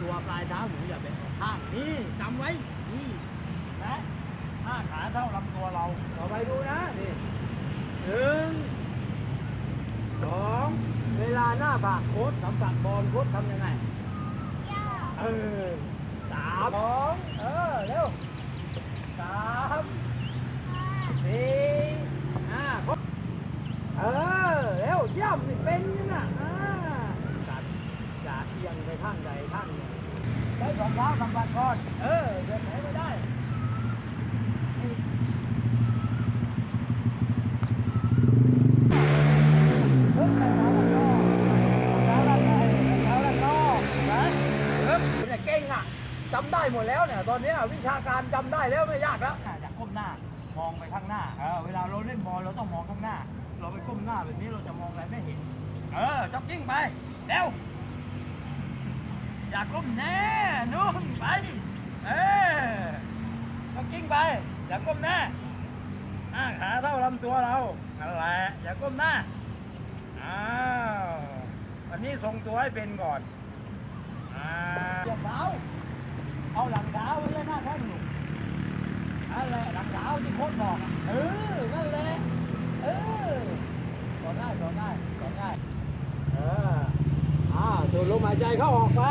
ตัวปลายเท้าหนูอย่าไปออกข้างนี่จำไว้นี่นะห้าขาเท่าลำตัวเราต่อไปดูนะนี่หนึ่งสองเวลาหน้าบากโค้ดสัมผัสบอลโค้ดทำยังไงเออสามสองเออ เร็วสามสี่ห้าครบเออ เร็วเยี่ยมนี่เป็นนี่นะอ่าการจะเอียงไป ข้างใดข้างหนึ่งใช้สองเท้าสัมผัสก่อนเออเดินไหนไม่ได้จำได้หมดแล้วเนี่ยตอนนี้วิชาการจำได้แล้วไม่ยากแล้วอยากก้มหน้ามองไปข้างหน้าเออเวลาเราเล่นบอลเราต้องมองข้างหน้า เราไปก้มหน้าแบบนี้เราจะมองอะไรไม่เห็น เออจ็อกกิ้งไปเร็ว อย่าก้มแน่นุ่มไป เออจ็อกกิ้งไป อย่าก้มหน้าอ้าขาเท่าลำตัวเรานั่นแหละอย่าก้มหน้า อ้าววันนี้ทรงตัวให้เป็นก่อน อ่าเหยียบเท้าเอาหลังเท้าไว้เลยหน้าแท่งหนุ่มนั่นแหละหลังเท้าที่โค้ชบอกเออ นั่นแหละ เออสอนได้สอนได้สอนได้ เออ ดลมหายใจเข้าออกไป